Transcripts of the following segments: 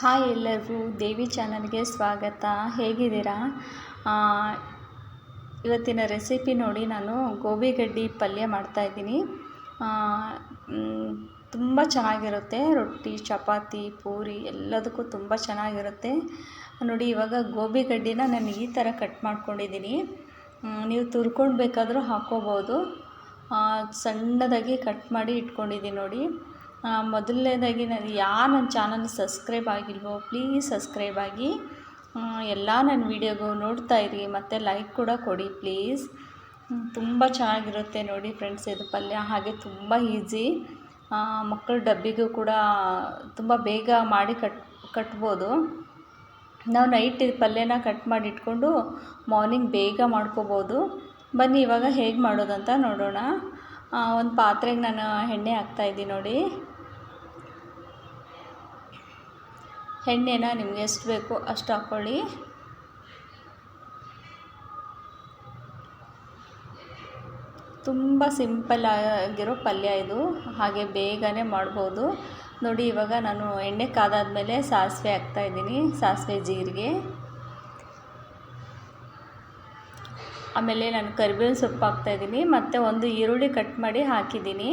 Hi ಎಲ್ಲರಿಗೂ ದೇವಿ ಚಾನಲ್ಗೆ ಸ್ವಾಗತ. ಹೇಗಿದ್ದೀರಾ? ಇವತ್ತಿನ ರೆಸಿಪಿ ನೋಡಿ ನಾನು ಗೋಬಿ ಗಡ್ಡಿ ಪಲ್ಯ ಮಾಡ್ತಾಯಿದ್ದೀನಿ ತುಂಬ ಚೆನ್ನಾಗಿರುತ್ತೆ. ರೊಟ್ಟಿ, ಚಪಾತಿ, ಪೂರಿ ಎಲ್ಲದಕ್ಕೂ ತುಂಬ ಚೆನ್ನಾಗಿರುತ್ತೆ. ನೋಡಿ, ಇವಾಗ ಗೋಬಿ ಗಡ್ಡಿನ ನಾನು ಈ ಥರ ಕಟ್ ಮಾಡ್ಕೊಂಡಿದ್ದೀನಿ. ನೀವು ತುರ್ಕೊಂಡು ಬೇಕಾದರೂ ಹಾಕ್ಕೋಬೋದು. ಸಣ್ಣದಾಗಿ ಕಟ್ ಮಾಡಿ ಇಟ್ಕೊಂಡಿದ್ದೀನಿ ನೋಡಿ. ಮೊದಲನೇದಾಗಿ ನಾನು ಯಾರು ನನ್ನ ಚಾನಲ್ ಸಬ್ಸ್ಕ್ರೈಬ್ ಆಗಿಲ್ವೋ, ಪ್ಲೀಸ್ ಸಬ್ಸ್ಕ್ರೈಬ್ ಆಗಿ. ಎಲ್ಲ ನನ್ನ ವೀಡಿಯೋಗೂ ನೋಡ್ತಾ ಇರಿ, ಮತ್ತು ಲೈಕ್ ಕೂಡ ಕೊಡಿ, ಪ್ಲೀಸ್. ತುಂಬ ಚೆನ್ನಾಗಿರುತ್ತೆ ನೋಡಿ ಫ್ರೆಂಡ್ಸ್ ಇದು ಪಲ್ಯ. ಹಾಗೆ ತುಂಬ ಈಸಿ ಮಕ್ಕಳ ಡಬ್ಬಿಗೂ ಕೂಡ ತುಂಬ ಬೇಗ ಮಾಡಿ ಕಟ್, ಕಟ್ಬೋದು. ನಾವು ನೈಟ್ ಪಲ್ಯನ ಕಟ್ ಮಾಡಿ ಇಟ್ಕೊಂಡು ಮಾರ್ನಿಂಗ್ ಬೇಗ ಮಾಡ್ಕೋಬೋದು. ಬನ್ನಿ, ಇವಾಗ ಹೇಗೆ ಮಾಡೋದಂತ ನೋಡೋಣ. ಒಂದು ಪಾತ್ರೆಗೆ ನಾನು ಎಣ್ಣೆ ಹಾಕ್ತಾಯಿದ್ದೀನಿ ನೋಡಿ. ಎಣ್ಣೆನ ನಿಮ್ಗೆ ಎಷ್ಟು ಬೇಕೋ ಅಷ್ಟು ಹಾಕ್ಕೊಳ್ಳಿ ತುಂಬ ಸಿಂಪಲ್ ಆಗಿರೋ ಪಲ್ಯ ಇದು. ಹಾಗೆ ಬೇಗನೆ ಮಾಡ್ಬೋದು. ನೋಡಿ, ಇವಾಗ ನಾನು ಎಣ್ಣೆ ಕಾದಾದ್ಮೇಲೆ ಸಾಸಿವೆ ಹಾಕ್ತಾಯಿದ್ದೀನಿ ಸಾಸಿವೆ ಜೀರಿಗೆ. ಆಮೇಲೆ ನಾನು ಕರಿಬೇವಿನ ಸೊಪ್ಪು ಹಾಕ್ತಾಯಿದ್ದೀನಿ ಮತ್ತು ಒಂದು ಈರುಳ್ಳಿ ಕಟ್ ಮಾಡಿ ಹಾಕಿದ್ದೀನಿ.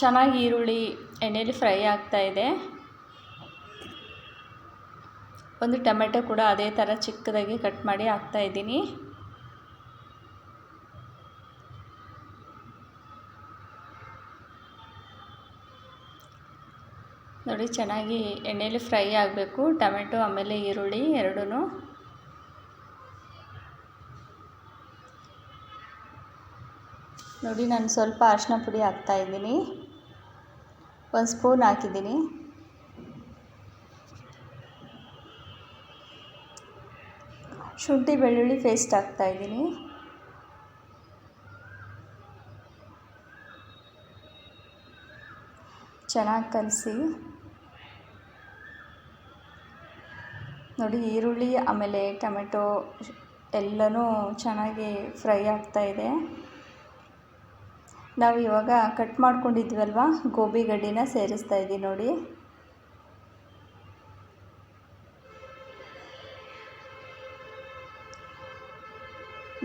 ಚೆನ್ನಾಗಿ ಈರುಳ್ಳಿ ಎಣ್ಣೆಯಲ್ಲಿ ಫ್ರೈ ಆಗ್ತಾಯಿದೆ ಒಂದು ಟೊಮೆಟೊ ಕೂಡ ಅದೇ ಥರ ಚಿಕ್ಕದಾಗಿ ಕಟ್ ಮಾಡಿ ಹಾಕ್ತಾಯಿದ್ದೀನಿ ನೋಡಿ ಚೆನ್ನಾಗಿ ಎಣ್ಣೆಯಲ್ಲಿ ಫ್ರೈ ಆಗಬೇಕು. ಟೊಮೆಟೊ ಆಮೇಲೆ ಈರುಳ್ಳಿ ಎರಡೂ ನೋಡಿ, ನಾನು ಸ್ವಲ್ಪ ಅರಿಶಿನ ಪುಡಿ ಹಾಕ್ತಾಯಿದ್ದೀನಿ ಒಂದು ಸ್ಪೂನ್ ಹಾಕಿದ್ದೀನಿ. ಶುಂಠಿ, ಬೆಳ್ಳುಳ್ಳಿ ಪೇಸ್ಟ್ ಹಾಕ್ತಾಯಿದ್ದೀನಿ ಚೆನ್ನಾಗಿ ಕಲಸಿ. ನೋಡಿ, ಈರುಳ್ಳಿ, ಆಮೇಲೆ ಟೊಮೆಟೊ ಎಲ್ಲನೂ ಚೆನ್ನಾಗಿ ಫ್ರೈ ಆಗ್ತಾಯಿದೆ ನಾವು ಇವಾಗ ಕಟ್ ಮಾಡ್ಕೊಂಡಿದ್ವಲ್ವ? ಗೋಬಿ ಗಡ್ಡಿನ ಸೇರಿಸ್ತಾ ಇದ್ದೀವಿ ನೋಡಿ.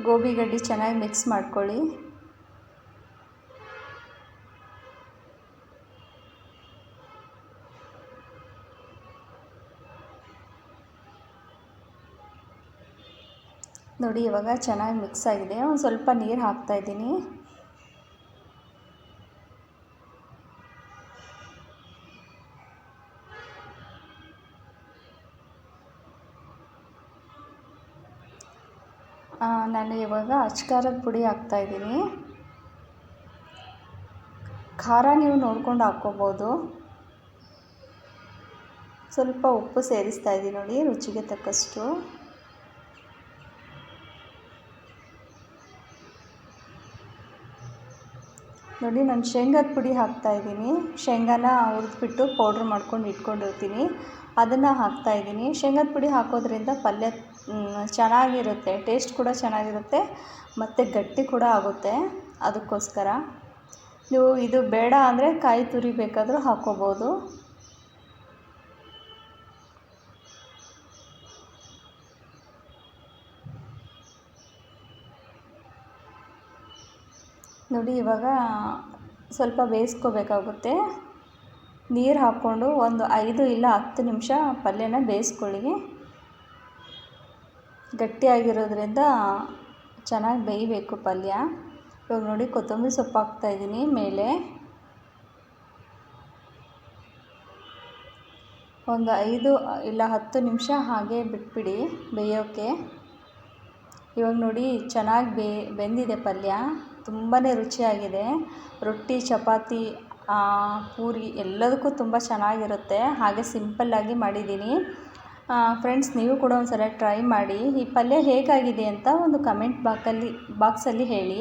ಗೋಬಿ ಗಡ್ಡಿ ಚೆನ್ನಾಗಿ ಮಿಕ್ಸ್ ಮಾಡ್ಕೊಳ್ಳಿ. ನೋಡಿ, ಇವಾಗ ಚೆನ್ನಾಗಿ ಮಿಕ್ಸ್ ಆಗಿದೆ. ಒಂದು ಸ್ವಲ್ಪ ನೀರು ಹಾಕ್ತಾಯಿದ್ದೀನಿ ನಾನು ಇವಾಗ ಅಚ್ಕಾರದ ಪುಡಿ ಹಾಕ್ತಾಯಿದ್ದೀನಿ ಖಾರ ನೀವು ನೋಡ್ಕೊಂಡು ಹಾಕ್ಕೋಬೋದು. ಸ್ವಲ್ಪ ಉಪ್ಪು ಸೇರಿಸ್ತಾ ಇದ್ದೀನಿ ನೋಡಿ, ರುಚಿಗೆ ತಕ್ಕಷ್ಟು. ನೋಡಿ, ನಾನು ಶೇಂಗಾದ ಪುಡಿ ಹಾಕ್ತಾಯಿದ್ದೀನಿ ಶೇಂಗಾನ ಹುರಿದ್ಬಿಟ್ಟು ಪೌಡ್ರ್ ಮಾಡ್ಕೊಂಡು ಇಟ್ಕೊಂಡಿರ್ತೀನಿ. ಅದನ್ನು ಹಾಕ್ತಾಯಿದ್ದೀನಿ ಶೇಂಗಾದ ಪುಡಿ ಹಾಕೋದ್ರಿಂದ ಪಲ್ಯ ಚೆನ್ನಾಗಿರುತ್ತೆ. ಟೇಸ್ಟ್ ಕೂಡ ಚೆನ್ನಾಗಿರುತ್ತೆ. ಮತ್ತು ಗಟ್ಟಿ ಕೂಡ ಆಗುತ್ತೆ. ಅದಕ್ಕೋಸ್ಕರ. ನೀವು ಇದು ಬೇಡ ಅಂದರೆ ಕಾಯಿ ತುರಿ ಬೇಕಾದರೂ ಹಾಕ್ಕೋಬೋದು ನೋಡಿ, ಇವಾಗ ಸ್ವಲ್ಪ ಬೇಯಿಸ್ಕೋಬೇಕಾಗುತ್ತೆ. ನೀರು ಹಾಕ್ಕೊಂಡು ಒಂದು ಐದು ಇಲ್ಲ ಹತ್ತು ನಿಮಿಷ ಪಲ್ಯನ ಬೇಯಿಸ್ಕೊಳ್ಳಿ. ಗಟ್ಟಿಯಾಗಿರೋದ್ರಿಂದ ಚೆನ್ನಾಗಿ ಬೇಯಬೇಕು ಪಲ್ಯ. ಇವಾಗ ನೋಡಿ, ಕೊತ್ತಂಬರಿ ಸೊಪ್ಪು ಹಾಕ್ತಾಯಿದ್ದೀನಿ ಮೇಲೆ. ಒಂದು ಐದು ಇಲ್ಲ ಹತ್ತು ನಿಮಿಷ ಹಾಗೆ ಬಿಟ್ಬಿಡಿ ಬೇಯೋಕ್ಕೆ ಇವಾಗ ನೋಡಿ, ಚೆನ್ನಾಗಿ ಬೇ, ಬೆಂದಿದೆ ಪಲ್ಯ. ತುಂಬಾ ರುಚಿಯಾಗಿದೆ. ರೊಟ್ಟಿ, ಚಪಾತಿ ಪೂರಿ ಎಲ್ಲದಕ್ಕೂ ತುಂಬ ಚೆನ್ನಾಗಿರುತ್ತೆ. ಹಾಗೆ ಸಿಂಪಲ್ಲಾಗಿ ಮಾಡಿದ್ದೀನಿ. ಫ್ರೆಂಡ್ಸ್, ನೀವು ಕೂಡ ಒಂದು ಸಲ ಟ್ರೈ ಮಾಡಿ. ಈ ಪಲ್ಯ ಹೇಗಾಗಿದೆ ಅಂತ ಒಂದು ಕಮೆಂಟ್ ಬಾಕಲ್ಲಿ, ಬಾಕ್ಸಲ್ಲಿ ಹೇಳಿ.